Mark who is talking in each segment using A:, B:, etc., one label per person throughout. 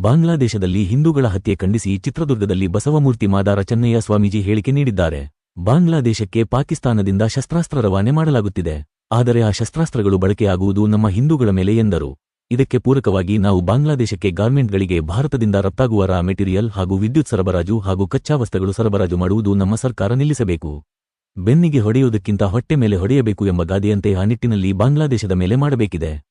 A: ಬಾಂಗ್ಲಾದೇಶದಲ್ಲಿ ಹಿಂದೂಗಳ ಹತ್ಯೆ ಖಂಡಿಸಿ ಚಿತ್ರದುರ್ಗದಲ್ಲಿ ಬಸವಮೂರ್ತಿ ಮಾದಾರ ಚೆನ್ನಯ್ಯ ಸ್ವಾಮೀಜಿ ಹೇಳಿಕೆ ನೀಡಿದ್ದಾರೆ. ಬಾಂಗ್ಲಾದೇಶಕ್ಕೆ ಪಾಕಿಸ್ತಾನದಿಂದ ಶಸ್ತ್ರಾಸ್ತ್ರ ರವಾನೆ ಮಾಡಲಾಗುತ್ತಿದೆ. ಆದರೆ ಆ ಶಸ್ತ್ರಾಸ್ತ್ರಗಳು ಬಳಕೆಯಾಗುವುದು ನಮ್ಮ ಹಿಂದೂಗಳ ಮೇಲೆ ಎಂದರು. ಇದಕ್ಕೆ ಪೂರಕವಾಗಿ ನಾವು ಬಾಂಗ್ಲಾದೇಶಕ್ಕೆ ಗಾರ್ಮೆಂಟ್ಗಳಿಗೆ ಭಾರತದಿಂದ ರಫ್ತಾಗುವ ರಾ ಮೆಟೀರಿಯಲ್ ಹಾಗೂ ವಿದ್ಯುತ್ ಸರಬರಾಜು ಹಾಗೂ ಕಚ್ಚಾ ವಸ್ತುಗಳು ಸರಬರಾಜು ಮಾಡುವುದು ನಮ್ಮ ಸರ್ಕಾರ ನಿಲ್ಲಿಸಬೇಕು. ಬೆನ್ನಿಗೆ ಹೊಡೆಯುವುದಕ್ಕಿಂತ ಹೊಟ್ಟೆ ಮೇಲೆ ಹೊಡೆಯಬೇಕು ಎಂಬ ಗಾದೆಯಂತೆ ಆ ನಿಟ್ಟಿನಲ್ಲಿ ಬಾಂಗ್ಲಾದೇಶದ ಮೇಲೆ ಮಾಡಬೇಕಿದೆ.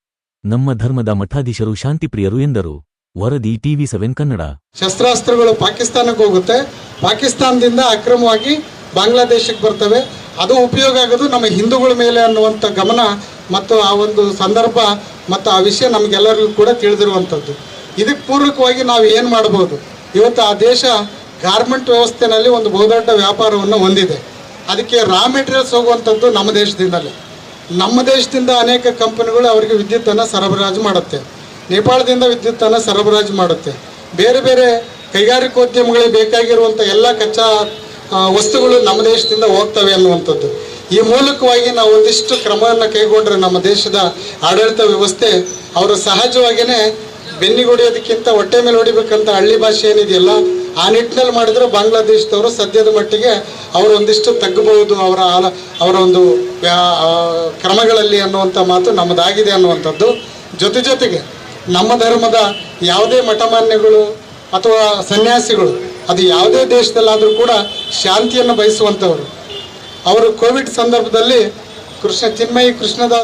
A: ನಮ್ಮ ಧರ್ಮದ ಮಠಾಧೀಶರು ಶಾಂತಿಪ್ರಿಯರು ಎಂದರು. ವರದಿ ಟಿವಿ ಸೆವೆನ್ ಕನ್ನಡ.
B: ಶಸ್ತ್ರಾಸ್ತ್ರಗಳು ಪಾಕಿಸ್ತಾನಕ್ಕೆ ಹೋಗುತ್ತೆ. ಪಾಕಿಸ್ತಾನದಿಂದ ಅಕ್ರಮವಾಗಿ ಬಾಂಗ್ಲಾದೇಶಕ್ಕೆ ಬರ್ತವೆ. ಅದು ಉಪಯೋಗ ಆಗೋದು ನಮ್ಮ ಹಿಂದೂಗಳ ಮೇಲೆ ಅನ್ನುವಂಥ ಗಮನ ಮತ್ತು ಆ ಒಂದು ಸಂದರ್ಭ ಮತ್ತು ಆ ವಿಷಯ ನಮಗೆಲ್ಲರಿಗೂ ಕೂಡ ತಿಳಿದಿರುವಂಥದ್ದು. ಇದಕ್ಕೆ ಪೂರ್ವಕವಾಗಿ ನಾವು ಏನು ಮಾಡ್ಬೋದು? ಇವತ್ತು ಆ ದೇಶ ಗಾರ್ಮೆಂಟ್ ವ್ಯವಸ್ಥೆನಲ್ಲಿ ಒಂದು ಬಹುದೊಡ್ಡ ವ್ಯಾಪಾರವನ್ನು ಹೊಂದಿದೆ. ಅದಕ್ಕೆ ರಾ ಮೆಟೀರಿಯಲ್ಸ್ ಹೋಗುವಂಥದ್ದು ನಮ್ಮ ದೇಶದಿಂದಲೇ. ನಮ್ಮ ದೇಶದಿಂದ ಅನೇಕ ಕಂಪನಿಗಳು ಅವರಿಗೆ ವಿದ್ಯುತ್ತನ್ನು ಸರಬರಾಜು ಮಾಡುತ್ತೆ. ನೇಪಾಳದಿಂದ ವಿದ್ಯುತ್ತನ್ನು ಸರಬರಾಜು ಮಾಡುತ್ತೆ. ಬೇರೆ ಬೇರೆ ಕೈಗಾರಿಕೋದ್ಯಮಗಳಿಗೆ ಬೇಕಾಗಿರುವಂಥ ಎಲ್ಲ ಕಚ್ಚಾ ವಸ್ತುಗಳು ನಮ್ಮ ದೇಶದಿಂದ ಹೋಗ್ತವೆ ಅನ್ನುವಂಥದ್ದು. ಈ ಮೂಲಕವಾಗಿ ನಾವು ಒಂದಿಷ್ಟು ಕ್ರಮವನ್ನು ಕೈಗೊಂಡ್ರೆ ನಮ್ಮ ದೇಶದ ಆಡಳಿತ ವ್ಯವಸ್ಥೆ ಅವರು ಸಹಜವಾಗಿಯೇ ಬೆನ್ನಿಗೆ ಹೊಡೆಯೋದಕ್ಕಿಂತ ಹೊಟ್ಟೆ ಮೇಲೆ ಹೊಡಿಬೇಕಂತ ಹಳ್ಳಿ ಭಾಷೆ ಏನಿದೆಯಲ್ಲ, ಆ ನಿಟ್ಟಿನಲ್ಲಿ ಮಾಡಿದ್ರೆ ಬಾಂಗ್ಲಾದೇಶದವರು ಸದ್ಯದ ಮಟ್ಟಿಗೆ ಅವರು ಒಂದಿಷ್ಟು ತಗ್ಗಬಹುದು ಅವರ ಆಲ- ಅವರ ಒಂದು ಕ್ರಮಗಳಲ್ಲಿ ಅನ್ನುವಂಥ ಮಾತು ನಮ್ಮದಾಗಿದೆ ಅನ್ನುವಂಥದ್ದು. ಜೊತೆ ಜೊತೆಗೆ ನಮ್ಮ ಧರ್ಮದ ಯಾವುದೇ ಮಠಮಾನ್ಯಗಳು ಅಥವಾ ಸನ್ಯಾಸಿಗಳು, ಅದು ಯಾವುದೇ ದೇಶದಲ್ಲಾದರೂ ಕೂಡ ಶಾಂತಿಯನ್ನು ಬಯಸುವಂಥವರು. ಅವರು ಕೋವಿಡ್ ಸಂದರ್ಭದಲ್ಲಿ ಕೃಷ್ಣ ಚಿನ್ಮಯಿ ಕೃಷ್ಣದಾಸ್